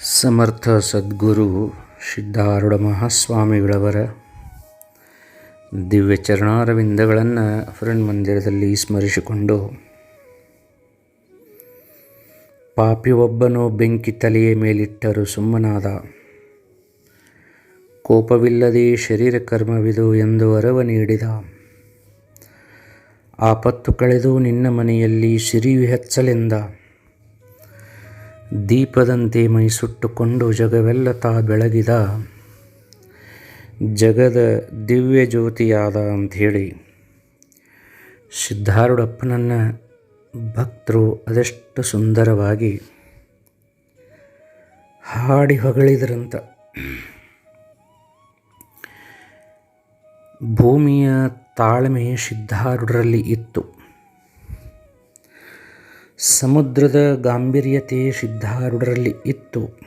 ಸಮರ್ಥ ಸದ್ಗುರು ಸಿದ್ಧಾರೂಢ ಮಹಾಸ್ವಾಮಿಗಳವರ ದಿವ್ಯ ಚರಣಾರವಿಂದಗಳನ್ನು ಫ್ರೆಂಡ್ ಮಂದಿರದಲ್ಲಿ ಸ್ಮರಿಸಿಕೊಂಡು, ಪಾಪಿ ಒಬ್ಬನು ಬೆಂಕಿ ತಲೆಯ ಮೇಲಿಟ್ಟರು ಸುಮ್ಮನಾದ, ಕೋಪವಿಲ್ಲದೆ ಶರೀರ ಕರ್ಮವಿದು ಎಂದು ಅರವ ನೀಡಿದ, ಆಪತ್ತು ಕಳೆದು ನಿನ್ನ ಮನೆಯಲ್ಲಿ ಸಿರಿಯು ಹೆಚ್ಚಲೆಂದ ದೀಪದಂತೆ ಮೈ ಸುಟ್ಟುಕೊಂಡು ಜಗವೆಲ್ಲ ತಾ ಬೆಳಗಿದ. ಜಗದ ದಿವ್ಯ ಜ್ಯೋತಿಯಾದ ಅಂಥೇಳಿ. ಸಿದ್ಧಾರೂಢಪ್ಪನನ್ನು ಭಕ್ತರು ಅದೆಷ್ಟು ಸುಂದರವಾಗಿ ಹಾಡಿ ಹೊಗಳಿದ್ರಂತ. ಭೂಮಿಯ ತಾಳ್ಮೆ ಸಿದ್ಧಾರೂಢರಲ್ಲಿ ಇತ್ತು. ಸಮುದ್ರದ ಗಾಂಭೀರ್ಯತೆ ಸಿದ್ಧಾರೂಢರಲ್ಲಿ ಇತ್ತು.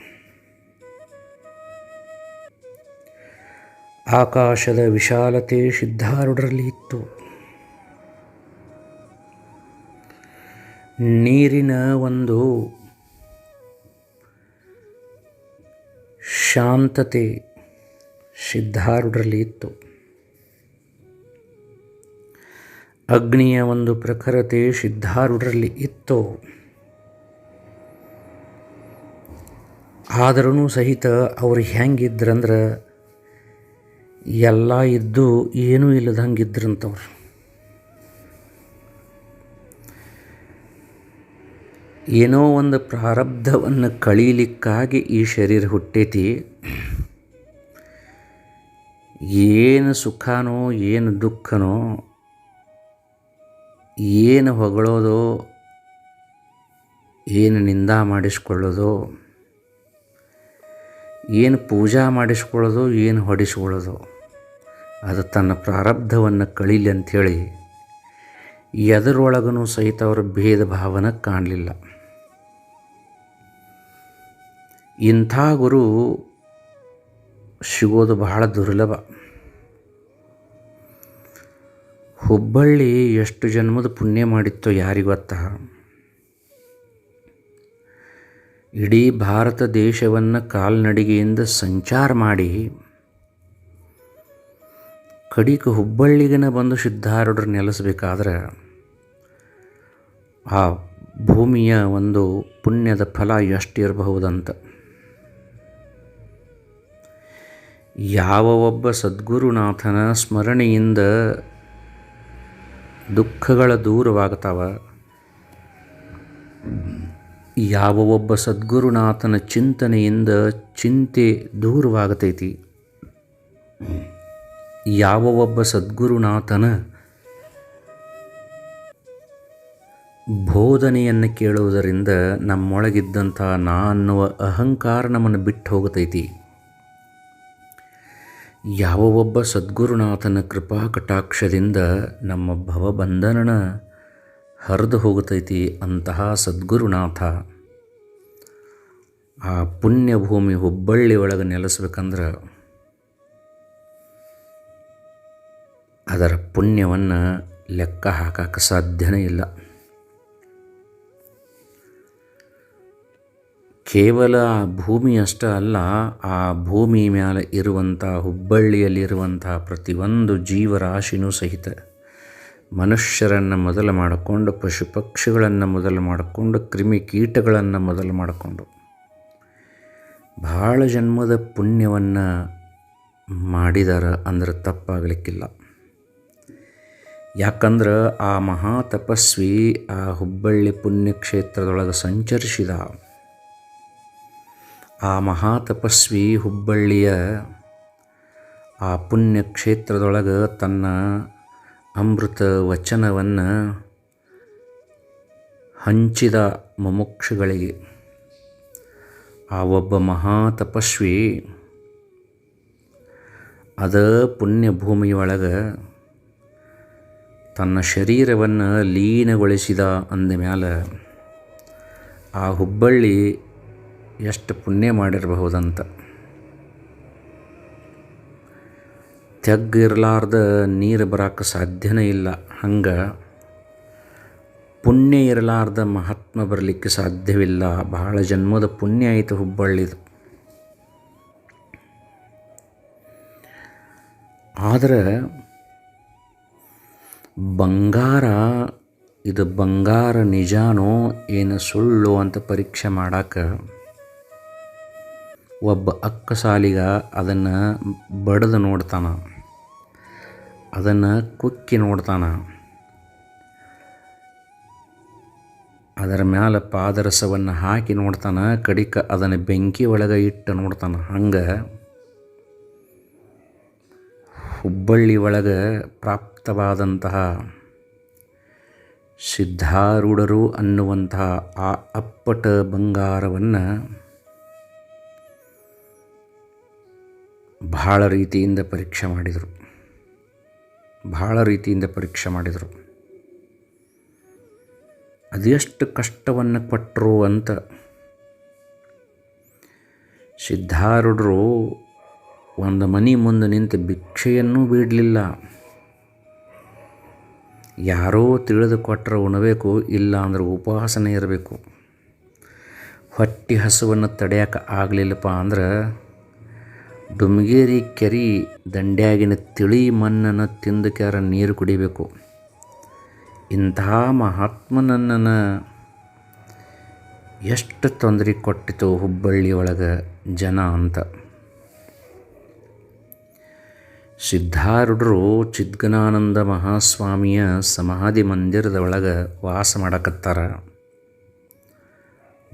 ಆಕಾಶದ ವಿಶಾಲತೆ ಸಿದ್ಧಾರೂಢರಲ್ಲಿ ಇತ್ತು. ನೀರಿನ ಒಂದು ಶಾಂತತೆ ಸಿದ್ಧಾರೂಢರಲ್ಲಿ ಇತ್ತು. ಅಗ್ನಿಯ ಒಂದು ಪ್ರಖರತೆ ಸಿದ್ಧಾರೂಢರಲ್ಲಿ ಇತ್ತು. ಆದರೂ ಸಹಿತ ಅವ್ರು ಹೆಂಗಿದ್ರಂದ್ರೆ ಎಲ್ಲ ಇದ್ದು ಏನೂ ಇಲ್ಲದಂಗೆ ಇದ್ರಂತವ್ರು ಏನೋ ಒಂದು ಪ್ರಾರಬ್ಧವನ್ನು ಕಳೀಲಿಕ್ಕಾಗಿ ಈ ಶರೀರ ಹುಟ್ಟೈತಿ. ಏನು ಸುಖನೋ, ಏನು ದುಃಖನೋ ಏನು ಹೊಗಳೋದು, ಏನು ನಿಂದ ಮಾಡಿಸ್ಕೊಳ್ಳೋದು, ಏನು ಪೂಜಾ ಮಾಡಿಸ್ಕೊಳ್ಳೋದು, ಏನು ಹೊಡಿಸ್ಕೊಳ್ಳೋದು, ಅದು ತನ್ನ ಪ್ರಾರಬ್ಧವನ್ನು ಕಳೀಲಿ ಅಂಥೇಳಿ ಎದರೊಳಗೂ ಸಹಿತ ಅವರ ಭೇದ ಭಾವನ ಕಾಣಲಿಲ್ಲ. ಇಂಥ ಗುರು ಸಿಗೋದು ಬಹಳ ದುರ್ಲಭ. ಹುಬ್ಬಳ್ಳಿ ಎಷ್ಟು ಜನ್ಮದ ಪುಣ್ಯ ಮಾಡಿತ್ತೋ ಯಾರಿಗೊತ್ತ ಇಡೀ ಭಾರತ ದೇಶವನ್ನು ಕಾಲ್ನಡಿಗೆಯಿಂದ ಸಂಚಾರ ಮಾಡಿ ಕಡಿಕ ಹುಬ್ಬಳ್ಳಿಗನ ಬಂದು ಸಿದ್ಧಾರೂಢರು ನೆಲೆಸಬೇಕಾದ್ರೆ ಆ ಭೂಮಿಯ ಒಂದು ಪುಣ್ಯದ ಫಲ ಎಷ್ಟಿರಬಹುದಂತ. ಯಾವ ಒಬ್ಬ ಸದ್ಗುರುನಾಥನ ಸ್ಮರಣೆಯಿಂದ ದುಃಖಗಳ ದೂರವಾಗ್ತಾವ. ಯಾವ ಒಬ್ಬ ಸದ್ಗುರುನಾಥನ ಚಿಂತನೆಯಿಂದ ಚಿಂತೆ ದೂರವಾಗತೈತಿ. ಯಾವ ಒಬ್ಬ ಸದ್ಗುರುನಾಥನ ಬೋಧನೆಯನ್ನು ಕೇಳುವುದರಿಂದ ನಮ್ಮೊಳಗಿದ್ದಂಥ ನಾ ಅನ್ನುವ ಅಹಂಕಾರ ನಮ್ಮನ್ನು ಬಿಟ್ಟು ಹೋಗತೈತಿ. ಯಾವ ಒಬ್ಬ ಸದ್ಗುರುನಾಥನ ಕೃಪಾ ಕಟಾಕ್ಷದಿಂದ ನಮ್ಮ ಭವಬಂಧನನ ಹರಿದು ಹೋಗುತ್ತೈತಿ ಅಂತಹ ಸದ್ಗುರುನಾಥ. ಆ ಪುಣ್ಯಭೂಮಿ ಹುಬ್ಬಳ್ಳಿ ಒಳಗೆ ನೆಲೆಸ್ಬೇಕಂದ್ರೆ ಅದರ ಪುಣ್ಯವನ್ನು ಲೆಕ್ಕ ಹಾಕಕ್ಕೆ ಸಾಧ್ಯನೇ ಇಲ್ಲ. ಕೇವಲ ಭೂಮಿ ಅಷ್ಟೇ ಅಲ್ಲ, ಆ ಭೂಮಿ ಮೇಲೆ ಇರುವಂಥ, ಹುಬ್ಬಳ್ಳಿಯಲ್ಲಿರುವಂಥ ಪ್ರತಿಯೊಂದು ಜೀವರಾಶಿನೂ ಸಹಿತ ಮನುಷ್ಯರನ್ನು ಮೊದಲು ಮಾಡಿಕೊಂಡು ಪಶು ಪಕ್ಷಿಗಳನ್ನು ಮೊದಲು ಮಾಡಿಕೊಂಡು ಕ್ರಿಮಿ ಕೀಟಗಳನ್ನು ಮೊದಲು ಮಾಡಿಕೊಂಡು ಭಾಳ ಜನ್ಮದ ಪುಣ್ಯವನ್ನು ಮಾಡಿದಾರ ಅಂದ್ರೆ ತಪ್ಪಾಗಲಿಕ್ಕಿಲ್ಲ. ಯಾಕಂದ್ರೆ ಆ ಮಹಾ ತಪಸ್ವಿ ಆ ಹುಬ್ಬಳ್ಳಿ ಪುಣ್ಯಕ್ಷೇತ್ರದೊಳಗೆ ಸಂಚರಿಸಿದ ಆ ಮಹಾ ತಪಸ್ವಿ ಹುಬ್ಬಳ್ಳಿಯ ಆ ಪುಣ್ಯಕ್ಷೇತ್ರದೊಳಗೆ ತನ್ನ ಅಮೃತ ವಚನವನ್ನು ಹಂಚಿದ ಮುಮುಕ್ಷುಗಳಿಗೆ. ಆ ಒಬ್ಬ ಮಹಾ ತಪಸ್ವಿ ಅದ ಪುಣ್ಯಭೂಮಿಯೊಳಗೆ ತನ್ನ ಶರೀರವನ್ನು ಲೀನಗೊಳಿಸಿದ ಅಂದ ಮ್ಯಾಲ ಆ ಹುಬ್ಬಳ್ಳಿ ಎಷ್ಟು ಪುಣ್ಯ ಮಾಡಿರಬಹುದಂತ. ತೆಗ್ಗಿರಲಾರ್ದ ನೀರು ಬರೋಕ್ಕೆ ಸಾಧ್ಯನೇ ಇಲ್ಲ. ಹಂಗೆ ಪುಣ್ಯ ಇರಲಾರ್ದ ಮಹಾತ್ಮ ಬರಲಿಕ್ಕೆ ಸಾಧ್ಯವಿಲ್ಲ. ಬಹಳ ಜನ್ಮದ ಪುಣ್ಯ ಆಯಿತು ಹುಬ್ಬಳ್ಳಿದು. ಆದರೆ ಬಂಗಾರ, ಇದು ಬಂಗಾರ ನಿಜಾನೋ, ಏನು ಸುಳ್ಳು ಅಂತ ಪರೀಕ್ಷೆ ಮಾಡಕ್ಕೆ ಒಬ್ಬ ಅಕ್ಕಸಾಲಿಗ ಅದನ್ನು ಬಡ್ದು ನೋಡ್ತಾನ. ಅದನ್ನು ಕುಕ್ಕಿ ನೋಡ್ತಾನ. ಅದರ ಮ್ಯಾಲೆ ಪಾದರಸವನ್ನು ಹಾಕಿ ನೋಡ್ತಾನೆ. ಕಡಿಕ ಅದನ್ನು ಬೆಂಕಿ ಒಳಗೆ ಇಟ್ಟು ನೋಡ್ತಾನೆ. ಹಂಗೆ ಹುಬ್ಬಳ್ಳಿ ಒಳಗೆ ಪ್ರಾಪ್ತವಾದಂತಹ ಸಿದ್ಧಾರೂಢರು ಅನ್ನುವಂತಹ ಆ ಅಪ್ಪಟ ಬಂಗಾರವನ್ನು ಬಹಳ ರೀತಿಯಿಂದ ಪರೀಕ್ಷೆ ಮಾಡಿದರು. ಬಹಳ ರೀತಿಯಿಂದ ಪರೀಕ್ಷೆ ಮಾಡಿದರು. ಅದೆಷ್ಟು ಕಷ್ಟವನ್ನು ಕೊಟ್ಟರು ಅಂತ ಸಿದ್ಧಾರೂಢರು ಒಂದು ಮನೆ ಮುಂದೆ ನಿಂತು ಭಿಕ್ಷೆಯನ್ನೂ ಬಿಡಲಿಲ್ಲ. ಯಾರೋ ತಿಳಿದು ಕೊಟ್ಟರೆ ಉಣಬೇಕು, ಇಲ್ಲ ಅಂದ್ರೆ ಉಪವಾಸನೇ ಇರಬೇಕು. ಹೊಟ್ಟೆ ಹಸುವನ್ನು ತಡೆಯೋಕೆ ಆಗಲಿಲ್ಲಪ್ಪ ಅಂದ್ರೆ ಡುಮ್ಗೇರಿ ಕೆರಿ ದಂಡ್ಯಾಗಿನ ತಿಳಿ ಮಣ್ಣನ್ನು ತಿಂದು ಕ್ಯಾರ ನೀರು ಕುಡಿಬೇಕು. ಇಂತಹ ಮಹಾತ್ಮನನ್ನು ಎಷ್ಟು ತೊಂದರೆ ಕೊಟ್ಟಿತು ಹುಬ್ಬಳ್ಳಿ ಒಳಗೆ ಜನ ಅಂತ. ಸಿದ್ಧಾರೂಢರು ಚಿದ್ಗನಾನಂದ ಮಹಾಸ್ವಾಮಿಯ ಸಮಾಧಿ ಮಂದಿರದ ಒಳಗೆ ವಾಸ ಮಾಡಕತ್ತಾರ.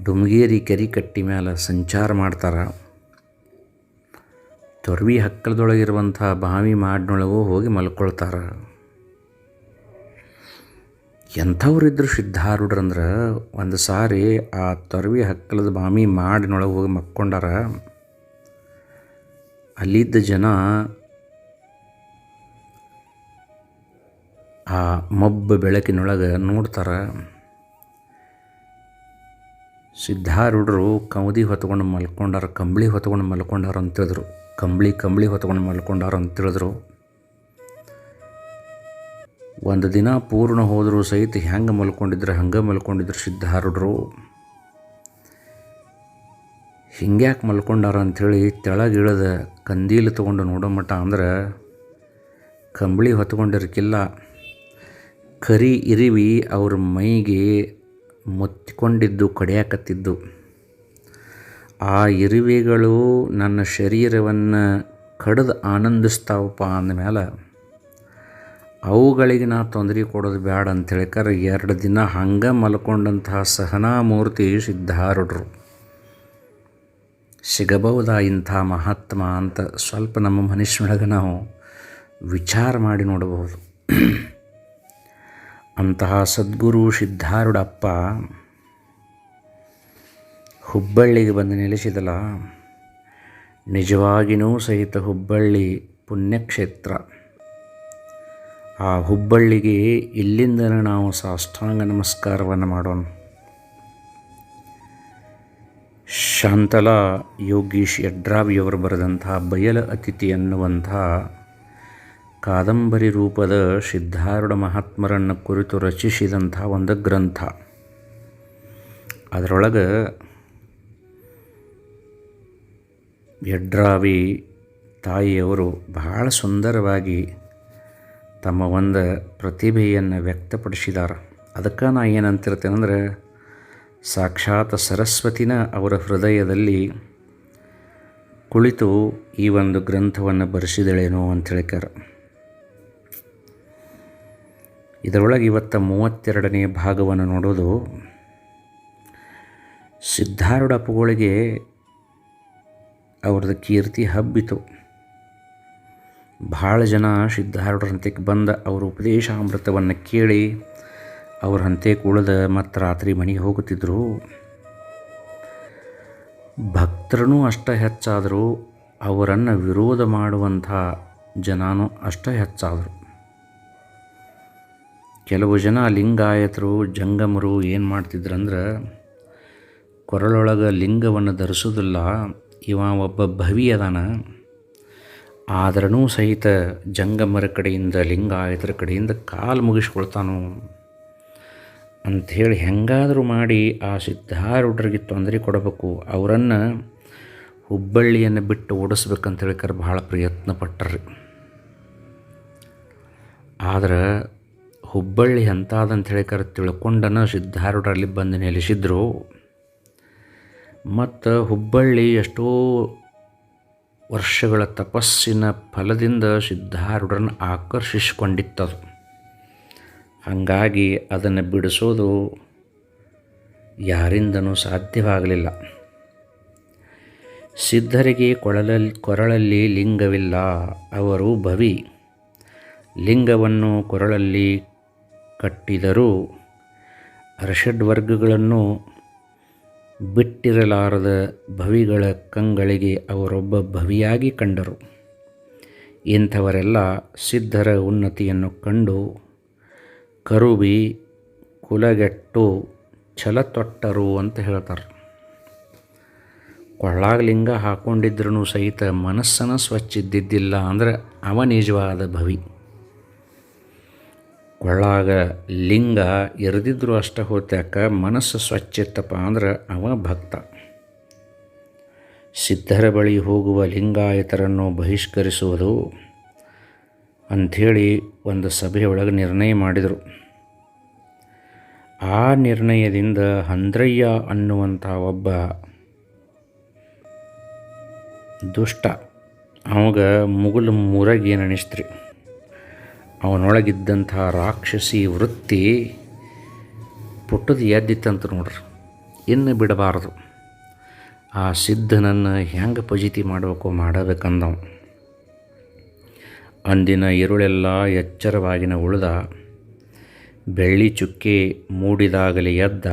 ಡುಮ್ಗೇರಿ ಕೆರಿ ಕಟ್ಟಿ ಮೇಲೆ ಸಂಚಾರ ಮಾಡ್ತಾರೆ. ತೊರ್ವಿ ಹಕ್ಕಲದೊಳಗಿರುವಂಥ ಬಾವಿ ಮಾಡಿನೊಳಗೂ ಹೋಗಿ ಮಲ್ಕೊಳ್ತಾರೆ. ಎಂಥವ್ರಿದ್ರು ಸಿದ್ಧಾರೂಢರಂದ್ರೆ ಒಂದು ಸಾರಿ ಆ ತೊರವಿ ಹಕ್ಕಲದ ಬಾವಿ ಮಾಡಿನೊಳಗೆ ಹೋಗಿ ಮಕ್ಕೊಂಡಾರ, ಅಲ್ಲಿದ್ದ ಜನ ಆ ಮಬ್ಬು ಬೆಳಕಿನೊಳಗೆ ನೋಡ್ತಾರೆ. ಸಿದ್ಧಾರೂಢರು ಕೌದಿ ಹೊತ್ಕೊಂಡು ಮಲ್ಕೊಂಡಾರ, ಕಂಬಳಿ ಹೊತ್ಕೊಂಡು ಮಲ್ಕೊಂಡಾರ ಅಂತ ಹೇಳಿದ್ರು ಕಂಬಳಿ ಕಂಬಳಿ ಹೊತ್ಕೊಂಡು ಮಲ್ಕೊಂಡಾರ ಅಂತ ತಿಳಿದ್ರು. ಒಂದು ದಿನ ಪೂರ್ಣ ಹೋದರೂ ಸಹಿತ ಹೆಂಗೆ ಮಲ್ಕೊಂಡಿದ್ರೆ ಹಂಗೆ ಮಲ್ಕೊಂಡಿದ್ರು ಸಿದ್ಧಾರೂಢರು. ಹಿಂಗ್ಯಾಕೆ ಮಲ್ಕೊಂಡಾರ ಅಂಥೇಳಿ ತೆಳಗಿಳದ ಕಂದೀಲು ತೊಗೊಂಡು ನೋಡೋ ಮಟ್ಟ ಅಂದ್ರೆ ಕಂಬಳಿ ಹೊತ್ಕೊಂಡಿರಕ್ಕಿಲ್ಲ ಕರಿ ಇರಿವಿ ಅವ್ರ ಮೈಗೆ ಮುತ್ತಿಕೊಂಡಿದ್ದು ಕಡಿಯಾಕತ್ತಿದ್ದು. ಆ ಇರುವೆಗಳು ನನ್ನ ಶರೀರವನ್ನು ಕಡಿದು ಆನಂದಿಸ್ತಾವಪ್ಪ ಅಂದಮೇಲೆ ಅವುಗಳಿಗೆ ನಾ ತೊಂದರೆ ಕೊಡೋದು ಬೇಡ ಅಂತ ಹೇಳ್ಕರ ಎರಡು ದಿನ ಹಂಗೆ ಮಲ್ಕೊಂಡಂತಹ ಸಹನಾಮೂರ್ತಿ ಸಿದ್ಧಾರೂಢರು. ಸಿಗಬಹುದಾ ಇಂಥ ಮಹಾತ್ಮ ಅಂತ ಸ್ವಲ್ಪ ನಮ್ಮ ಮನುಷ್ಯನೊಳಗೆ ನಾವು ವಿಚಾರ ಮಾಡಿ ನೋಡಬಹುದು. ಅಂತಹ ಸದ್ಗುರು ಸಿದ್ಧಾರೂಢಪ್ಪ ಹುಬ್ಬಳ್ಳಿಗೆ ಬಂದು ನೆಲೆಸಿದಲ್ಲ ನಿಜವಾಗಿಯೂ ಸಹಿತ ಹುಬ್ಬಳ್ಳಿ ಪುಣ್ಯಕ್ಷೇತ್ರ. ಆ ಹುಬ್ಬಳ್ಳಿಗೆ ಇಲ್ಲಿಂದನೇ ನಾವು ಸಾಷ್ಟಾಂಗ ನಮಸ್ಕಾರವನ್ನು ಮಾಡೋಣ. ಶಾಂತಲಾ ಯೋಗೀಶ್ ಯಡ್ರಾವಿಯವರು ಬರೆದಂತಹ ಬಯಲ ಅತಿಥಿ ಅನ್ನುವಂಥ ಕಾದಂಬರಿ ರೂಪದ ಸಿದ್ಧಾರೂಢ ಮಹಾತ್ಮರನ್ನು ಕುರಿತು ರಚಿಸಿದಂಥ ಒಂದು ಗ್ರಂಥ. ಅದರೊಳಗೆ ಯಡ್ರಾವಿ ತಾಯಿಯವರು ಬಹಳ ಸುಂದರವಾಗಿ ತಮ್ಮ ಒಂದು ಪ್ರತಿಭೆಯನ್ನು ವ್ಯಕ್ತಪಡಿಸಿದ್ದಾರೆ ಅದಕ್ಕೆ ನಾ ಏನಂತಿರ್ತೇನೆ ಅಂದರೆ ಸಾಕ್ಷಾತ್ ಸರಸ್ವತಿನ ಅವರ ಹೃದಯದಲ್ಲಿ ಕುಳಿತು ಈ ಒಂದು ಗ್ರಂಥವನ್ನು ಬರೆಸಿದಳೇನೋ ಅಂತ ಹೇಳ್ತಾರೆ ಇದರೊಳಗೆ ಇವತ್ತ ಮೂವತ್ತೆರಡನೇ ಭಾಗವನ್ನು ನೋಡೋದು. ಸಿದ್ಧಾರೂಢ ಅಪ್ಪುಗಳಿಗೆ ಅವ್ರದ್ದು ಕೀರ್ತಿ ಹಬ್ಬಿತು. ಭಾಳ ಜನ ಸಿದ್ಧಾರೂಢರ ಹಂತಕ್ಕೆ ಬಂದ ಅವ್ರ ಉಪದೇಶ ಅಮೃತವನ್ನು ಕೇಳಿ ಅವ್ರ ಹಂತೆ ಕುಳಿದ ಮತ್ತು ರಾತ್ರಿ ಮನೆಗೆ ಹೋಗುತ್ತಿದ್ದರು ಭಕ್ತರೂ ಅಷ್ಟ ಹೆಚ್ಚಾದರೂ, ಅವರನ್ನು ವಿರೋಧ ಮಾಡುವಂಥ ಜನನೂ ಅಷ್ಟ ಹೆಚ್ಚಾದರು. ಕೆಲವು ಜನ ಲಿಂಗಾಯತರು, ಜಂಗಮರು ಏನು ಮಾಡ್ತಿದ್ರಂದ್ರೆ, ಕೊರಳೊಳಗೆ ಲಿಂಗವನ್ನು ಧರಿಸೋದಿಲ್ಲ ಇವ ಒಬ್ಬ ಭವಿ ಅದಾನ. ಆದ್ರೂ ಸಹಿತ ಜಂಗಮರ ಕಡೆಯಿಂದ, ಲಿಂಗಾಯತರ ಕಡೆಯಿಂದ ಕಾಲು ಮುಗಿಸ್ಕೊಳ್ತಾನು ಅಂಥೇಳಿ ಹೆಂಗಾದರೂ ಮಾಡಿ ಆ ಸಿದ್ಧಾರೂಢರಿಗೆ ತೊಂದರೆ ಕೊಡಬೇಕು. ಅವರನ್ನು ಹುಬ್ಬಳ್ಳಿಯನ್ನು ಬಿಟ್ಟು ಓಡಿಸ್ಬೇಕಂತ ಹೇಳಿಕರ ಭಾಳ ಪ್ರಯತ್ನ ಪಟ್ಟರು ಆದ್ರೆ ಹುಬ್ಬಳ್ಳಿ ಅಂತಾದಂತ ಹೇಳಿಕರ ತಿಳ್ಕೊಂಡನ ಸಿದ್ಧಾರೂಢರಲ್ಲಿ ಬಂದು ನೆಲೆಸಿದ್ರು ಮತ್ತು ಹುಬ್ಬಳ್ಳಿ ಎಷ್ಟೋ ವರ್ಷಗಳ ತಪಸ್ಸಿನ ಫಲದಿಂದ ಸಿದ್ಧಾರೂಢರನ್ನು ಆಕರ್ಷಿಸಿಕೊಂಡಿತ್ತದು. ಹಾಗಾಗಿ ಅದನ್ನು ಬಿಡಿಸೋದು ಯಾರಿಂದನೂ ಸಾಧ್ಯವಾಗಲಿಲ್ಲ. ಸಿದ್ಧರಿಗೆ ಕೊಳಲಲ್ಲಿ ಕೊರಳಲ್ಲಿ ಲಿಂಗವಿಲ್ಲ, ಅವರು ಭವಿ. ಲಿಂಗವನ್ನು ಕೊರಳಲ್ಲಿ ಕಟ್ಟಿದರೂ ಅರಷಡ್ವರ್ಗಗಳನ್ನು ಬಿಟ್ಟಿರಲಾರದ ಭವಿಗಳ ಕಂಗಳಿಗೆ ಅವರೊಬ್ಬ ಭವಿಯಾಗಿ ಕಂಡರು. ಇಂಥವರೆಲ್ಲ ಸಿದ್ಧರ ಉನ್ನತಿಯನ್ನು ಕಂಡು ಕರುಬಿ ಕುಲಗೆಟ್ಟು ಛಲತೊಟ್ಟರು ಅಂತ ಹೇಳ್ತಾರೆ. ಕೊಳ್ಳಾಗಲಿಂಗ ಹಾಕ್ಕೊಂಡಿದ್ರೂ ಸಹಿತ ಮನಸ್ಸನ್ನು ಸ್ವಚ್ಛ ಇದ್ದಿದ್ದಿಲ್ಲ ಅಂದರೆ ಅವ ನಿಜವಾದ ಭವಿ. ಕೊಳ್ಳಾಗ ಲಿಂಗ ಎರೆದಿದ್ರು ಅಷ್ಟ ಹೋತ್ಯಾಕ ಮನಸ್ಸು ಸ್ವಚ್ಛ ಇತ್ತಪ್ಪ ಅಂದ್ರೆ ಅವ ಭಕ್ತ. ಸಿದ್ಧರ ಬಳಿ ಹೋಗುವ ಲಿಂಗಾಯತರನ್ನು ಬಹಿಷ್ಕರಿಸುವುದು ಅಂಥೇಳಿ ಒಂದು ಸಭೆಯೊಳಗೆ ನಿರ್ಣಯ ಮಾಡಿದರು. ಆ ನಿರ್ಣಯದಿಂದ ಹಂದ್ರಯ್ಯ ಅನ್ನುವಂಥ ಒಬ್ಬ ದುಷ್ಟ, ಅವಾಗ ಮುಗುಲು ಮುರಗಿ ಏನು ಅವನೊಳಗಿದ್ದಂಥ ರಾಕ್ಷಸಿ ವೃತ್ತಿ ಪುಟ್ಟದು ಎದ್ದಿತ್ತಂತ ನೋಡ್ರಿ. ಇನ್ನು ಬಿಡಬಾರದು. ಆ ಸಿದ್ಧನನ್ನು ಹೆಂಗೆ ಪಜಿತಿ ಮಾಡಬೇಕು ಮಾಡಬೇಕಂದವ. ಅಂದಿನ ಇರುಳೆಲ್ಲ ಎಚ್ಚರವಾಗಿನ ಉಳಿದ, ಬೆಳ್ಳಿ ಚುಕ್ಕೆ ಮೂಡಿದಾಗಲಿ ಎದ್ದ,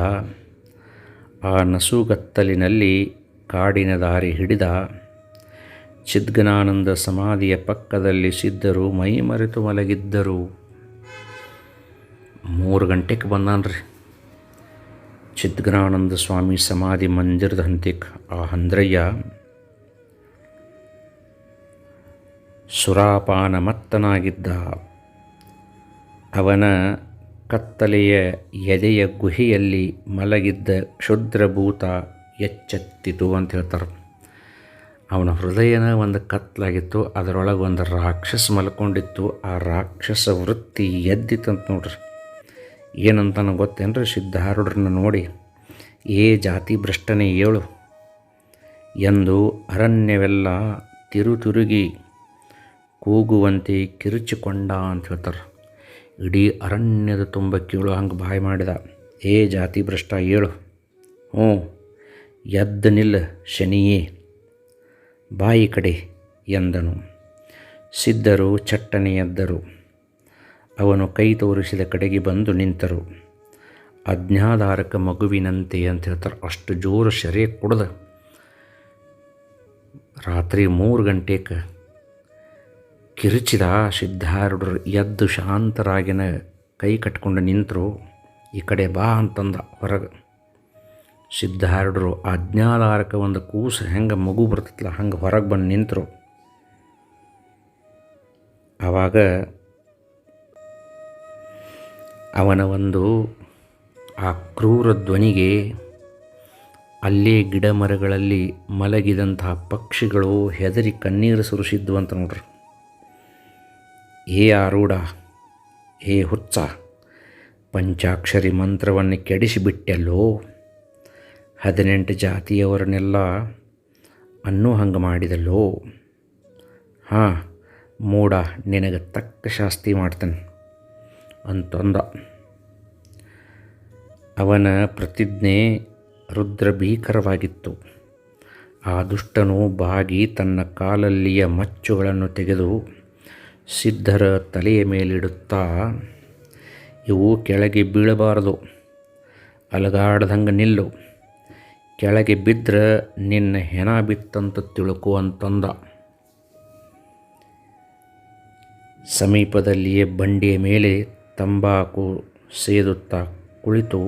ಆ ನಸುಗತ್ತಲಿನಲ್ಲಿ ಕಾಡಿನ ದಾರಿ ಹಿಡಿದ ಚಿದ್ಗನಾನಂದ ಸಮಾಧಿಯ ಪಕ್ಕದಲ್ಲಿ ಸಿದ್ಧರು ಮೈ ಮರೆತು ಮಲಗಿದ್ದರು. ಮೂರು ಗಂಟೆಗೆ ಬಂದಾನ್ರಿ. ಚಿದ್ಗನಾನಂದ ಸ್ವಾಮಿ ಸಮಾಧಿ ಮಂದಿರದ ಹಂತಿಕ್ ಆ ಹಂದ್ರಯ್ಯ ಸುರಾಪಾನ ಮತ್ತನಾಗಿದ್ದ ಅವನ ಕತ್ತಲೆಯ ಎದೆಯ ಗುಹೆಯಲ್ಲಿ ಮಲಗಿದ್ದ ಕ್ಷುದ್ರಭೂತ ಎಚ್ಚೆತ್ತಿತು ಅಂತ ಹೇಳ್ತಾರೆ. ಅವನ ಹೃದಯನ ಒಂದು ಕತ್ಲಾಗಿತ್ತು, ಅದರೊಳಗೆ ಒಂದು ರಾಕ್ಷಸ ಮಲ್ಕೊಂಡಿತ್ತು. ಆ ರಾಕ್ಷಸ ವೃತ್ತಿ ಎದ್ದಿತ್ತಂತ ನೋಡ್ರಿ. ಏನಂತ ಗೊತ್ತೇನ್ರಿ? ಸಿದ್ಧಾರೂಢರನ್ನ ನೋಡಿ. ಏ ಜಾತಿ ಭ್ರಷ್ಟನೇ ಏಳು, ಎಂದು ಅರಣ್ಯವೆಲ್ಲ ತಿರುತಿರುಗಿ ಕೂಗುವಂತೆ ಕಿರುಚಿಕೊಂಡ ಅಂತ ಹೇಳ್ತಾರೆ. ಇಡೀ ಅರಣ್ಯದ ತುಂಬ ಕೀಳು ಹಂಗೆ ಬಾಯಿ ಮಾಡಿದ. ಏ ಜಾತಿ ಭ್ರಷ್ಟ ಏಳು, ಹ್ಞೂ, ಎದ್ದ ನಿಲ್ಲ ಶನಿಯೇ. ಬಾಯಿ ಕಡೆ ಎಂದನು. ಸಿದ್ಧರು ಚಟ್ಟನೆ ಎದ್ದರು ಅವನು ಕೈ ತೋರಿಸಿದ ಕಡೆಗೆ ಬಂದು ನಿಂತರು. ಅಜ್ಞಾಧಾರಕ ಮಗುವಿನಂತೆ ಅಂತ ಹೇಳ್ತಾರೆ. ಅಷ್ಟು ಜೋರು ಶರೀರ ಕುಡ್ದ. ರಾತ್ರಿ ಮೂರು ಗಂಟೆಗೆ ಕಿರುಚಿದ ಸಿದ್ಧಾರೂಢರು ಎದ್ದು ಶಾಂತರಾಗಿನ ಕೈ ಕಟ್ಕೊಂಡು ನಿಂತರು. ಈ ಕಡೆ ಬಾ ಅಂತಂದ ಹೊರಗೆ. ಸಿದ್ಧಾರೂಢರು ಅಜ್ಞಾಧಾರಕ ಒಂದು ಕೂಸು ಹೆಂಗೆ ಮಗು ಬರ್ತೈತಲ್ಲ ಹಂಗೆ ಹೊರಗೆ ಬಂದು ನಿಂತರು. ಆವಾಗ ಅವನ ಒಂದು ಆ ಕ್ರೂರ ಧ್ವನಿಗೆ ಅಲ್ಲೇ ಗಿಡ ಮರಗಳಲ್ಲಿ ಮಲಗಿದಂತಹ ಪಕ್ಷಿಗಳು ಹೆದರಿ ಕಣ್ಣೀರು ಸುರಿಸಿದ್ವು ಅಂತ ನೋಡ್ರಿ. ಏ ಆರೂಢ, ಹೇ ಹುಚ್ಚ, ಪಂಚಾಕ್ಷರಿ ಮಂತ್ರವನ್ನು ಕೆಡಿಸಿಬಿಟ್ಟೆಲ್ಲೋ? ಹದಿನೆಂಟು ಜಾತಿಯವರನ್ನೆಲ್ಲ ಅನ್ನೂ ಹಂಗೆ ಮಾಡಿದಲ್ಲೋ? ಹಾಂ, ಮೂಡ, ನಿನಗೆ ತಕ್ಕ ಶಾಸ್ತಿ ಮಾಡ್ತಾನೆ ಅಂತಂದ. ಅವನ ಪ್ರತಿಜ್ಞೆ ರುದ್ರ ಭೀಕರವಾಗಿತ್ತು ಆ ದುಷ್ಟನು ಬಾಗಿ ತನ್ನ ಕಾಲಲ್ಲಿಯ ಮಚ್ಚುಗಳನ್ನು ತೆಗೆದು ಸಿದ್ಧರ ತಲೆಯ ಮೇಲಿಡುತ್ತಾ, ಇವು ಕೆಳಗೆ ಬೀಳಬಾರದು, ಅಲಗಾಡ್ದಂಗೆ ನಿಲ್ಲು. ಕೆಳಗೆ ಬಿದ್ದರೆ ನಿನ್ನ ಹೆಣ ಬಿತ್ತಂತ ತಿಳ್ಕೊ ಅಂತಂದ. ಸಮೀಪದಲ್ಲಿಯೇ ಬಂಡಿಯ ಮೇಲೆ ತಂಬಾಕು ಸೇದುತ್ತಾ ಕುಳಿತು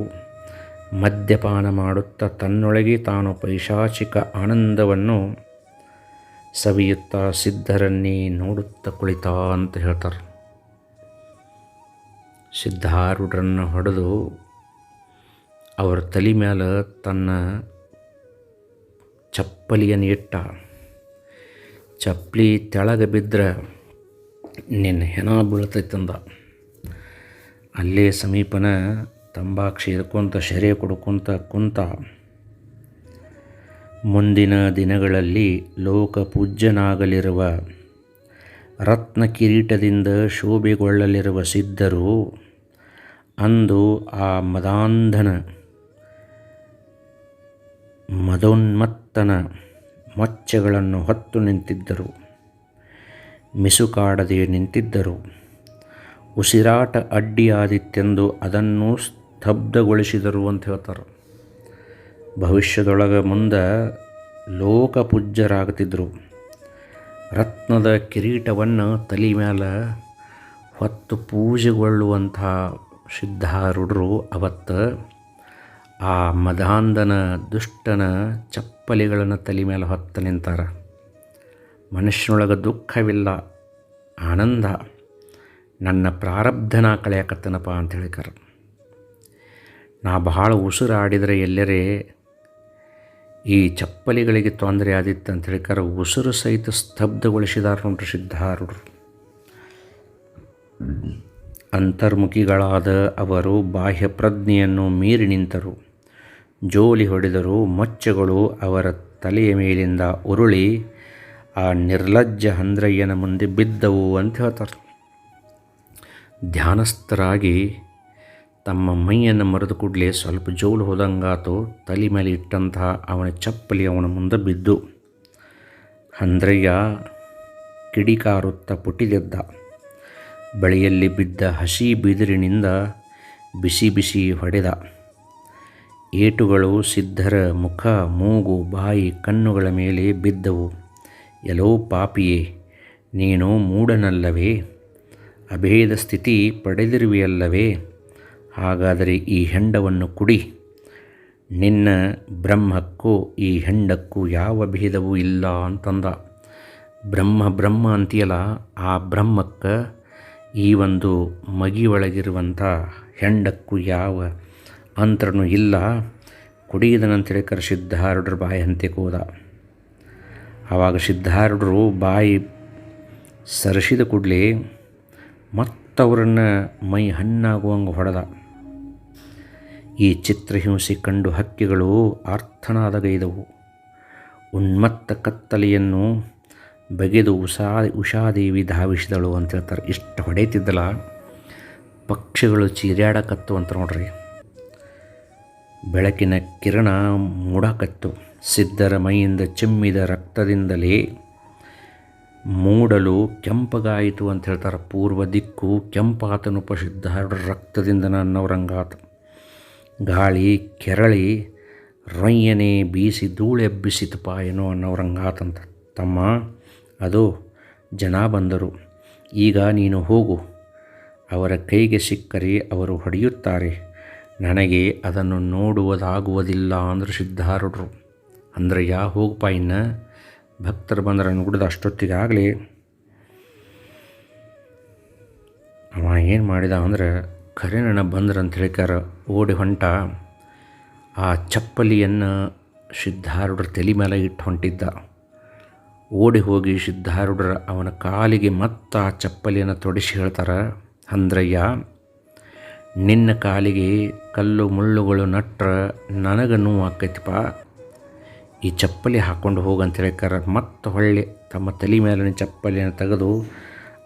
ಮದ್ಯಪಾನ ಮಾಡುತ್ತಾ ತನ್ನೊಳಗೆ ತಾನು ಪೈಶಾಚಿಕ ಆನಂದವನ್ನು ಸವಿಯುತ್ತಾ ಸಿದ್ಧರನ್ನೇ ನೋಡುತ್ತಾ ಕುಳಿತ ಅಂತ ಹೇಳ್ತಾರೆ. ಸಿದ್ಧಾರೂಢರನ್ನು ಹೊಡೆದು ಅವರ ತಲೆ ಮೇಲೆ ತನ್ನ ಚಪ್ಪಲಿಯನ್ನು ಇಟ್ಟ. ಚಪ್ಪಲಿ ತೆಳಗೆ ಬಿದ್ದರೆ ನಿನ್ನ ಹೆಣ ಬೀಳ್ತೈತಂದ. ಅಲ್ಲೇ ಸಮೀಪನ ತಂಬಾಕು ಸೇರ್ಕೊಂತ ಶೆರೆ ಕೊಡ್ಕೊಂತ ಕುಂತ. ಮುಂದಿನ ದಿನಗಳಲ್ಲಿ ಲೋಕ ಪೂಜ್ಯನಾಗಲಿರುವ, ರತ್ನ ಕಿರೀಟದಿಂದ ಶೋಭೆಗೊಳ್ಳಲಿರುವ ಸಿದ್ಧರು ಅಂದು ಆ ಮದಾಂಧನ ಮದೋನ್ಮತ್ತನ ಮೊಚ್ಚೆಗಳನ್ನು ಹೊತ್ತು ನಿಂತಿದ್ದರು. ಮಿಸುಕಾಡದೆ ನಿಂತಿದ್ದರು. ಉಸಿರಾಟ ಅಡ್ಡಿಯಾದಿತ್ತೆಂದು ಅದನ್ನು ಸ್ತಬ್ಧಗೊಳಿಸಿದರು ಅಂತ ಹೇಳ್ತಾರೆ. ಭವಿಷ್ಯದೊಳಗೆ ಮುಂದೆ ಲೋಕಪೂಜ್ಯರಾಗುತ್ತಿದ್ದರು. ರತ್ನದ ಕಿರೀಟವನ್ನು ತಲೆ ಮೇಲೆ ಹೊತ್ತು ಪೂಜೆಗೊಳ್ಳುವಂಥ ಸಿದ್ಧಾರೂಢರು ಅವತ್ತು ಆ ಮದಾಂಧನ ದುಷ್ಟನ ಚಪ್ಪಲಿಗಳನ್ನು ತಲೆ ಮೇಲೆ ಹೊತ್ತು ನಿಂತಾರ. ಮನುಷ್ಯನೊಳಗೆ ದುಃಖವಿಲ್ಲ, ಆನಂದ. ನನ್ನ ಪ್ರಾರಬ್ಧನ ಕಳೆಯಕತ್ತನಪ್ಪ ಅಂತ ಹೇಳಿಕಾರ. ನಾ ಬಹಳ ಉಸಿರಾಡಿದರೆ ಎಲ್ಲರೇ ಈ ಚಪ್ಪಲಿಗಳಿಗೆ ತೊಂದರೆ ಆದಿತ್ತು ಅಂತ ಹೇಳಿಕಾರ ಉಸಿರು ಸಹಿತ ಸ್ತಬ್ಧಗೊಳಿಸಿದಾರ ನೋಡ್ರಿ ಸಿದ್ಧಾರೂಢರು. ಅಂತರ್ಮುಖಿಗಳಾದ ಅವರು ಬಾಹ್ಯ ಪ್ರಜ್ಞೆಯನ್ನು ಮೀರಿ ನಿಂತರು. ಜೋಲಿ ಹೊಡೆದರು ಮೊಚ್ಚಗಳು ಅವರ ತಲೆಯ ಮೇಲಿಂದ ಉರುಳಿ, ಆ ನಿರ್ಲಜ್ಜ ಹಂದ್ರಯ್ಯನ ಮುಂದೆ ಬಿದ್ದವು ಅಂತ ಹೇಳ್ತಾರೆ. ಧ್ಯಾನಸ್ಥರಾಗಿ ತಮ್ಮ ಮೈಯನ್ನು ಮರೆದು ಕೂಡಲೇ ಸ್ವಲ್ಪ ಜೋಲು ಹೋದಂಗಾತು ತಲೆ ಮೇಲೆ ಇಟ್ಟಂತಹ ಅವನ ಚಪ್ಪಲಿ ಅವನ ಮುಂದೆ ಬಿದ್ದು, ಹಂದ್ರಯ್ಯ ಕಿಡಿಕಾರುತ್ತ ಪುಟಿದೆದ್ದ ಬಳಿಯಲ್ಲಿ ಬಿದ್ದ ಹಸಿ ಬಿದಿರಿನಿಂದ ಬಿಸಿ ಬಿಸಿ ಹೊಡೆದ. ಏಟುಗಳು ಸಿದ್ಧರ ಮುಖ, ಮೂಗು, ಬಾಯಿ, ಕಣ್ಣುಗಳ ಮೇಲೆ ಬಿದ್ದವು. ಎಲ್ಲೋ ಪಾಪಿಯೇ, ನೀನು ಮೂಡನಲ್ಲವೇ ಅಭೇದ ಸ್ಥಿತಿ ಪಡೆದಿರುವೆಯಲ್ಲವೇ? ಹಾಗಾದರೆ ಈ ಹೆಂಡವನ್ನು ಕುಡಿ. ನಿನ್ನ ಬ್ರಹ್ಮಕ್ಕೂ ಈ ಹೆಂಡಕ್ಕೂ ಯಾವ ಭೇದವೂ ಇಲ್ಲ ಅಂತಂದ. ಬ್ರಹ್ಮ ಬ್ರಹ್ಮ ಅಂತೀಯಲ್ಲ, ಆ ಬ್ರಹ್ಮಕ್ಕೆ ಈ ಒಂದು ಮಗಿ ಒಳಗಿರುವಂಥ ಹೆಂಡಕ್ಕೂ ಯಾವ ಅಂತರನೂ ಇಲ್ಲ. ಕುಡಿಯದನಂತೇಳಿ ಕರೆ ಸಿದ್ಧಾರೂಢರು ಬಾಯಿ ಹಂತಕ್ಕೆ ಹೋದ ಆವಾಗ ಸಿದ್ಧಾರೂಢರು ಬಾಯಿ ಸರಿಸಿದ ಕೂಡಲೇ ಮತ್ತವರನ್ನು ಮೈ ಹಣ್ಣಾಗುವಂಗೆ ಹೊಡೆದ. ಈ ಚಿತ್ರಹಿಂಸೆ ಕಂಡು ಹಕ್ಕಿಗಳು ಆರ್ಥನಾದಗೈದವು ಉನ್ಮತ್ತ ಕತ್ತಲೆಯನ್ನು ಬಗೆದು ಉಷಾ ಉಷಾದೇವಿ ಧಾವಿಸಿದಳು ಅಂತ ಹೇಳ್ತಾರೆ. ಇಷ್ಟು ಹೊಡೆಯುತ್ತಿದ್ದಲ್ಲ. ಪಕ್ಷಿಗಳು ಚೀರ್ಯಾಡಕತ್ತು ಅಂತ ನೋಡ್ರಿ. ಬೆಳಕಿನ ಕಿರಣ ಮೂಡಕತ್ತು. ಸಿದ್ಧರ ಮೈಯಿಂದ ಚಿಮ್ಮಿದ ರಕ್ತದಿಂದಲೇ ಮೂಡಲು ಕೆಂಪಗಾಯಿತು ಅಂತ ಹೇಳ್ತಾರೆ. ಪೂರ್ವ ದಿಕ್ಕು ಕೆಂಪಾತನು ಪ್ರಸಿದ್ಧ ರಕ್ತದಿಂದ ನನ್ನವರಂಗಾತ ಗಾಳಿ ಕೆರಳಿ ರೊಯ್ಯನೆ ಬೀಸಿ ಧೂಳೆಬ್ಬಿಸಿತು ಪಾಯನೋ ಅನ್ನೋರಂಗಾತಂತ ತಮ್ಮ, ಅದು ಜನ ಬಂದರು. ಈಗ ನೀನು ಹೋಗು. ಅವರ ಕೈಗೆ ಸಿಕ್ಕರೆ ಅವರು ಹೊಡೆಯುತ್ತಾರೆ. ನನಗೆ ಅದನ್ನು ನೋಡುವುದಾಗುವುದಿಲ್ಲ ಅಂದ್ರೆ ಸಿದ್ಧಾರೂಢರು. ಅಂದ್ರೆ ಯಾ ಹೋಗಪ್ಪ ಇನ್ನು. ಭಕ್ತರು ಬಂದರೆ ನುಡಿದ ಅಷ್ಟೊತ್ತಿಗಾಗಲಿ ಅವ ಏನು ಮಾಡಿದ ಅಂದ್ರೆ ಖರೆ ನನ್ನ ಬಂದ್ರೆ ಅಂತ ಹೇಳಿಕಾರ ಓಡಿ ಹೊಂಟ. ಆ ಚಪ್ಪಲಿಯನ್ನು ಸಿದ್ಧಾರೂಢರ ತಲೆ ಮೇಲೆ ಇಟ್ಟು ಹೊಂಟಿದ್ದ. ಓಡಿ ಹೋಗಿ ಸಿದ್ಧಾರೂಢರ ಅವನ ಕಾಲಿಗೆ ಮತ್ತೆ ಆ ಚಪ್ಪಲಿಯನ್ನು ತೊಡಿಸಿ ಹೇಳ್ತಾರೆ ಅಂದ್ರಯ್ಯ ನಿನ್ನ ಕಾಲಿಗೆ ಕಲ್ಲು ಮುಳ್ಳುಗಳು ನಟ್ರ ನನಗೆ ನೋವು ಆಕೈತಿಪ್ಪ. ಈ ಚಪ್ಪಲಿ ಹಾಕ್ಕೊಂಡು ಹೋಗಂತ ಕರ ಮತ್ತೆ ಹೊಳ್ಳಿ ತಮ್ಮ ತಲೆ ಮೇಲಿನ ಚಪ್ಪಲಿಯನ್ನು ತೆಗೆದು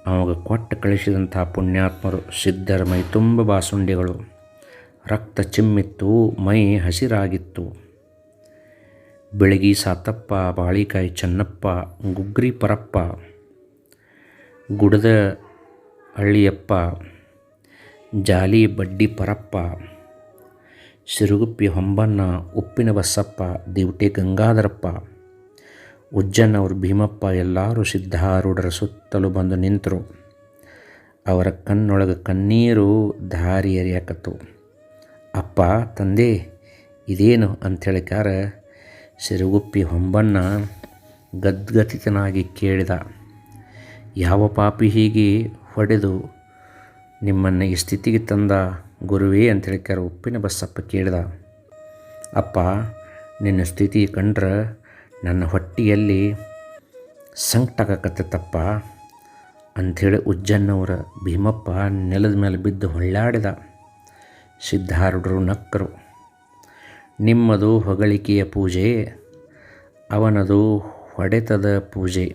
ಅವಾಗ ಕೊಟ್ಟು ಕಳಿಸಿದಂಥ ಪುಣ್ಯಾತ್ಮರು ಸಿದ್ಧರ ಮೈ ತುಂಬ ಬಾಸುಂಡಿಗಳು. ರಕ್ತ ಚಿಮ್ಮಿತ್ತು, ಮೈ ಹಸಿರಾಗಿತ್ತು. ಬೆಳಗಿ ಸಾತಪ್ಪ ಬಾಳಿಕಾಯಿ ಚೆನ್ನಪ್ಪ, ಗುಗ್ರಿ ಪರಪ್ಪ. ಗುಡದ ಹಳ್ಳಿಯಪ್ಪ. ಜಾಲಿ ಬಡ್ಡಿ ಪರಪ್ಪ, ಸಿರುಗುಪ್ಪಿ ಹೊಂಬಣ್ಣ, ಉಪ್ಪಿನ ಬಸಪ್ಪ, ದಿವಟೆ ಗಂಗಾಧರಪ್ಪ ಉಜ್ಜನವರು ಭೀಮಪ್ಪ ಎಲ್ಲರೂ ಸಿದ್ಧಾರೂಢರ ಸುತ್ತಲೂ ಬಂದು ನಿಂತರು. ಅವರ ಕಣ್ಣೊಳಗೆ ಕಣ್ಣೀರು ದಾರಿ ಎರಿಯಾಕತ್ತು. ಅಪ್ಪ, ತಂದೆ, ಇದೇನು ಅಂಥೇಳಿಕಾರ ಸಿರುಗುಪ್ಪಿ ಹೊಂಬಣ್ಣ ಗದ್ಗತಿತನಾಗಿ ಕೇಳಿದ. ಯಾವ ಪಾಪಿ ಹೀಗೆ ಹೊಡೆದು ನಿಮ್ಮನ್ನು ಈ ಸ್ಥಿತಿಗೆ ತಂದ ಗುರುವೇ ಅಂತೇಳಿ ಹೇಳಿಕಾರ ಉಪ್ಪಿನ ಬಸಪ್ಪ ಕೇಳಿದ, ಅಪ್ಪ, ನಿನ್ನ ಸ್ಥಿತಿ ಕಂಡ್ರೆ ನನ್ನ ಹೊಟ್ಟೆಯಲ್ಲಿ ಸಂಕಟಾಗಕತ್ತಪ್ಪ ಅಂಥೇಳಿ ಉಜ್ಜನ್ನವರ ಭೀಮಪ್ಪ ನೆಲದ ಮೇಲೆ ಬಿದ್ದು ಹೊಳ್ಳಾಡಿದ. ಸಿದ್ಧಾರೂಢರು ನಕ್ಕರು, ನಿಮ್ಮದು ಹೊಗಳಿಕೆಯ ಪೂಜೆ, ಅವನದು ಹೊಡೆತದ ಪೂಜೆ,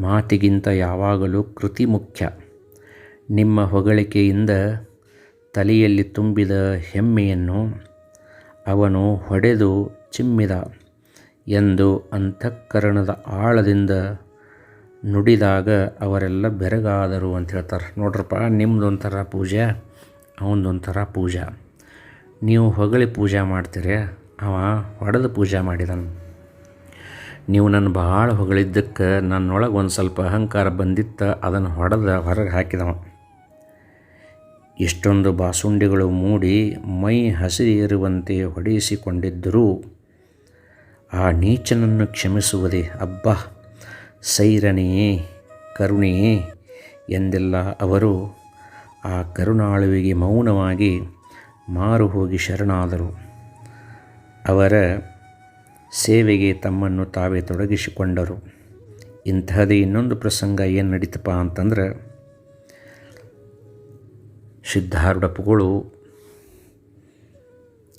ಮಾತಿಗಿಂತ ಯಾವಾಗಲೂ ಕೃತಿ ಮುಖ್ಯ ನಿಮ್ಮ ಹೊಗಳಿಕೆಯಿಂದ ತಲೆಯಲ್ಲಿ ತುಂಬಿದ ಹೆಮ್ಮೆಯನ್ನು ಅವನು ಹೊಡೆದು ಚಿಮ್ಮಿದ ಎಂದು ಅಂತಃಕರಣದ ಆಳದಿಂದ ನುಡಿದಾಗ ಅವರೆಲ್ಲ ಬೆರಗಾದರು ಅಂತ ಹೇಳ್ತಾರೆ. ನೋಡ್ರಪ್ಪ ನಿಮ್ಮದೊಂಥರ ಪೂಜೆ ಅವನದೊಂಥರ ಪೂಜೆ. ನೀವು ಹೊಗಳಿ ಪೂಜೆ ಮಾಡ್ತೀರಿ, ಅವ ಹೊಡೆದು ಪೂಜೆ ಮಾಡಿದನು. ನೀವು ನನ್ನ ಭಾಳ ಹೊಗಳಿದ್ದಕ್ಕೆ ನನ್ನೊಳಗೆ ಒಂದು ಸ್ವಲ್ಪ ಅಹಂಕಾರ ಬಂದಿತ್ತ, ಅದನ್ನು ಹೊಡೆದ ಹೊರಗೆ ಹಾಕಿದವ. ಇಷ್ಟೊಂದು ಬಾಸುಂಡಿಗಳು ಮೂಡಿ ಮೈ ಹಸಿರಿರುವಂತೆ ಹೊಡೆಯಿಸಿಕೊಂಡಿದ್ದರೂ ಆ ನೀಚನನ್ನು ಕ್ಷಮಿಸುವುದೇ ಅಬ್ಬ, ಸೈರನೆಯೇ, ಕರುಣೆಯೇ ಎಂದೆಲ್ಲ ಅವರು ಆ ಕರುಣಾಳುವಿಗೆ ಮೌನವಾಗಿ ಮಾರು ಹೋಗಿ ಶರಣಾದರು. ಅವರ ಸೇವೆಗೆ ತಮ್ಮನ್ನು ತಾವೇ ತೊಡಗಿಸಿಕೊಂಡರು. ಇಂತಹದೇ ಇನ್ನೊಂದು ಪ್ರಸಂಗ ಏನು ನಡೀತಪ್ಪ ಅಂತಂದ್ರೆ ಸಿದ್ಧಾರೂಢಪ್ಪಗಳು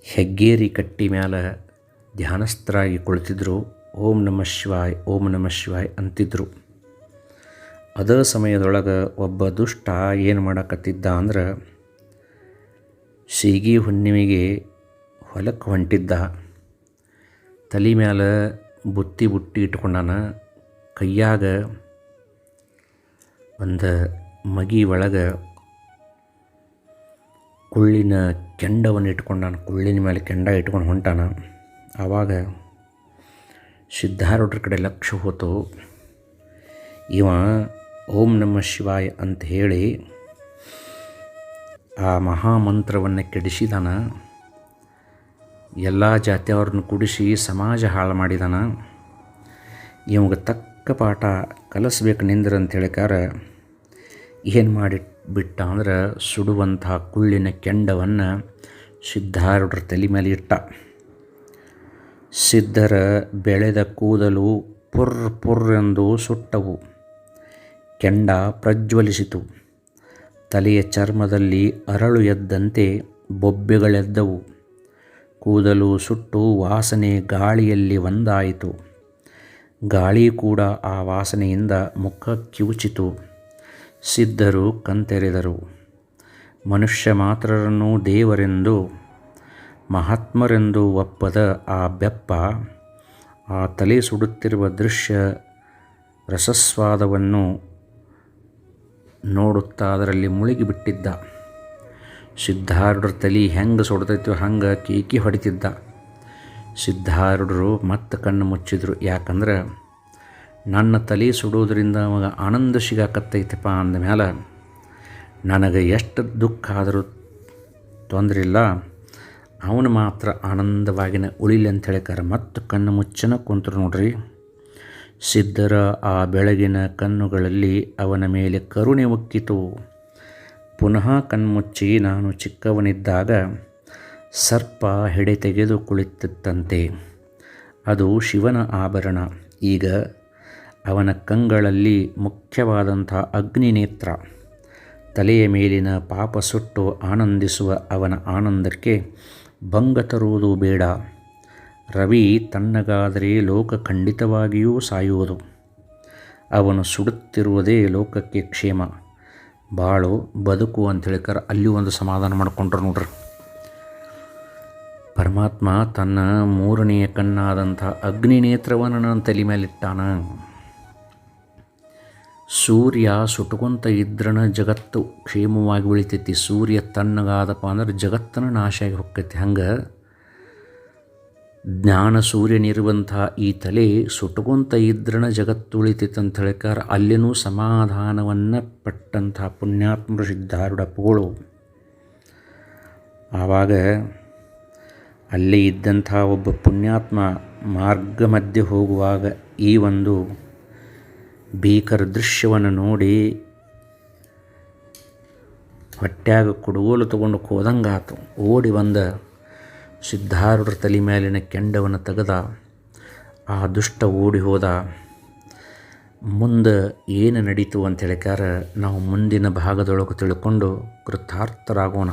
ಹೆಗ್ಗೇರಿ ಕಟ್ಟಿ ಮ್ಯಾಲ ಧ್ಯಾನಸ್ಥರಾಗಿ ಕುಳಿತಿದ್ರು. ಓಂ ನಮ ಶಿವಾಯ್, ಓಂ ನಮ ಶಿವಾಯ್ ಅಂತಿದ್ರು. ಅದೇ ಸಮಯದೊಳಗೆ ಒಬ್ಬ ದುಷ್ಟ ಏನು ಮಾಡಕತ್ತಿದ್ದ ಅಂದ್ರೆ ಸೀಗಿ ಹುಣ್ಣಿಮೆಗೆ ಹೊಲಕ್ಕೆ ಹೊಂಟಿದ್ದ. ತಲೆ ಮ್ಯಾಲ ಬುತ್ತಿ ಬುಟ್ಟಿ ಇಟ್ಕೊಂಡಾನ ಕೈಯಾಗ ಒಂದು ಮಗಿ ಒಳಗೆ ಕುಳ್ಳಿನ ಕೆಂಡವನ್ನು ಇಟ್ಕೊಂಡಾನ, ಕುಳ್ಳಿನ ಮೇಲೆ ಕೆಂಡ ಇಟ್ಕೊಂಡು ಹೊಂಟಾನ. ಆವಾಗ ಸಿದ್ಧಾರೂಢರ ಕಡೆ ಲಕ್ಷ್ಯ ಹೋತು. ಇವ, ಓಂ ನಮ ಶಿವಾಯ ಅಂತ ಹೇಳಿ ಆ ಮಹಾಮಂತ್ರವನ್ನು ಕೆಡಿಸಿದಾನ. ಎಲ್ಲ ಜಾತಿಯವ್ರನ್ನ ಕುಡಿಸಿ ಸಮಾಜ ಹಾಳು ಮಾಡಿದಾನ. ಇವಾಗ ತಕ್ಕ ಪಾಠ ಕಲಿಸ್ಬೇಕು ನಿಂದ್ರಂತ ಹೇಳಿಕಾರ ಏನು ಮಾಡಿ ಬಿಟ್ಟ ಅಂದ್ರೆ ಸುಡುವಂಥ ಕುಳ್ಳಿನ ಕೆಂಡವನ್ನು ಸಿದ್ಧಾರೂಢರ ತಲೆ ಮೇಲೆ ಇಟ್ಟ. ಸಿದ್ಧರ ಬೆಳೆದ ಕೂದಲು ಪುರ್ ಪುರ್ ಎಂದು ಸುಟ್ಟವು. ಕೆಂಡ ಪ್ರಜ್ವಲಿಸಿತು. ತಲೆಯ ಚರ್ಮದಲ್ಲಿ ಅರಳು ಎದ್ದಂತೆ ಬೊಬ್ಬೆಗಳೆದ್ದವು. ಕೂದಲು ಸುಟ್ಟು ವಾಸನೆ ಗಾಳಿಯಲ್ಲಿ ಒಂದಾಯಿತು. ಗಾಳಿ ಕೂಡ ಆ ವಾಸನೆಯಿಂದ ಮುಖ ಕಿವುಚಿತು ಸಿದ್ಧರು ಕಂತೆರೆದರು. ಮನುಷ್ಯ ಮಾತ್ರರನ್ನು ದೇವರೆಂದು, ಮಹಾತ್ಮರೆಂದು ಒಪ್ಪದ ಆ ಬೆಪ್ಪ, ಆ ತಲೆ ಸುಡುತ್ತಿರುವ ದೃಶ್ಯ ರಸಸ್ವಾದವನ್ನು ನೋಡುತ್ತಾ ಅದರಲ್ಲಿ ಮುಳುಗಿಬಿಟ್ಟಿದ್ದ. ಸಿದ್ಧಾರೂಢರ ತಲೆ ಹೆಂಗೆ ಸುಡ್ತೈತೋ ಹಂಗೆ ಕೇಕಿ ಹೊಡಿತಿದ್ದ. ಸಿದ್ಧಾರೂಢರು ಮತ್ತೆ ಕಣ್ಣು ಮುಚ್ಚಿದ್ರು. ಯಾಕಂದ್ರೆ ನನ್ನ ತಲೆ ಸುಡೋದರಿಂದ ಅವಾಗ ಆನಂದ ಸಿಗಾಕತ್ತೈತಪ್ಪ ಅಂದಮೇಲೆ ನನಗೆ ಎಷ್ಟು ದುಃಖ ಆದರೂ ತೊಂದರೆ ಇಲ್ಲ ಅವನು ಮಾತ್ರ ಆನಂದವಾಗಿನ ಉಳಿಲಿ ಅಂತ ಹೇಳಿಕಾರೆ ಮತ್ತು ಕಣ್ಣು ಮುಚ್ಚನ ಕುಂತರು ನೋಡ್ರಿ. ಸಿದ್ಧರ ಆ ಬೆಳಗಿನ ಕಣ್ಣುಗಳಲ್ಲಿ ಅವನ ಮೇಲೆ ಕರುಣೆ ಒಕ್ಕಿತು ಪುನಃ ಕಣ್ಮುಚ್ಚಿ ನಾನು ಚಿಕ್ಕವನಿದ್ದಾಗ ಸರ್ಪ ಹೆಡೆ ತೆಗೆದು ಕುಳಿತಿತ್ತಂತೆ. ಅದು ಶಿವನ ಆಭರಣ. ಈಗ ಅವನ ಕಂಗಳಲ್ಲಿ ಮುಖ್ಯವಾದಂಥ ಅಗ್ನಿನೇತ್ರ. ತಲೆಯ ಮೇಲಿನ ಪಾಪ ಸುಟ್ಟು ಆನಂದಿಸುವ ಅವನ ಆನಂದಕ್ಕೆ ಭಂಗ ತರುವುದು ಬೇಡ. ರವಿ ತನ್ನಗಾದರೆ ಲೋಕ ಖಂಡಿತವಾಗಿಯೂ ಸಾಯುವುದು. ಅವನು ಸುಡುತ್ತಿರುವುದೇ ಲೋಕಕ್ಕೆ ಕ್ಷೇಮ. ಬಾಳು, ಬದುಕು ಅಂತ ಹೇಳಿಕರ ಅಲ್ಲಿ ಒಂದು ಸಮಾಧಾನ ಮಾಡಿಕೊಂಡ್ರು ನೋಡ್ರಿ. ಪರಮಾತ್ಮ ತನ್ನ ಮೂರನೆಯ ಕಣ್ಣಾದಂಥ ಅಗ್ನಿ ನೇತ್ರವನ್ನು ನನ್ನ ತಲೆ ಮೇಲಿಟ್ಟಾನ ಸೂರ್ಯ ಸುಟ್ಕೊಂತ ಇದ್ರನ ಜಗತ್ತು ಕ್ಷೇಮವಾಗಿ ಉಳಿತೈತಿ. ಸೂರ್ಯ ತಣ್ಣಗಾದಪ್ಪ ಅಂದ್ರೆ ಜಗತ್ತನ ನಾಶ ಆಗಿ ಹೊಕ್ಕೈತಿ. ಹಂಗೆ ಜ್ಞಾನ ಸೂರ್ಯನಿರುವಂಥ ಈ ತಲೆ ಸುಟ್ಕೊಂತ ಇದ್ರನ ಜಗತ್ತು ಉಳಿತೈತೆ ಅಂತ ಹೇಳಿಕಾರ ಅಲ್ಲಿನೂ ಸಮಾಧಾನವನ್ನು ಪಟ್ಟಂಥ ಪುಣ್ಯಾತ್ಮರು ಪೋಳು ಆವಾಗ ಅಲ್ಲಿ ಇದ್ದಂಥ ಒಬ್ಬ ಪುಣ್ಯಾತ್ಮ ಮಾರ್ಗ ಮಧ್ಯೆ ಹೋಗುವಾಗ ಈ ಒಂದು ಭೀಕರ ದೃಶ್ಯವನ್ನು ನೋಡಿ ಹೊಟ್ಯಾಗ ಕುಡುಗೋಲು ತಗೊಂಡು ಕೋದಂಗಾತು. ಓಡಿ ಬಂದ ಸಿದ್ಧಾರೂಢರ ತಲೆ ಮೇಲಿನ ಕೆಂಡವನ್ನು ತೆಗೆದ. ಆ ದುಷ್ಟ ಓಡಿ ಹೋದ. ಮುಂದೆ ಏನು ನಡೀತು ಅಂತ ಹೇಳಿಕಾರ ನಾವು ಮುಂದಿನ ಭಾಗದೊಳಗೆ ತಿಳ್ಕೊಂಡು ಕೃತಾರ್ಥರಾಗೋಣ.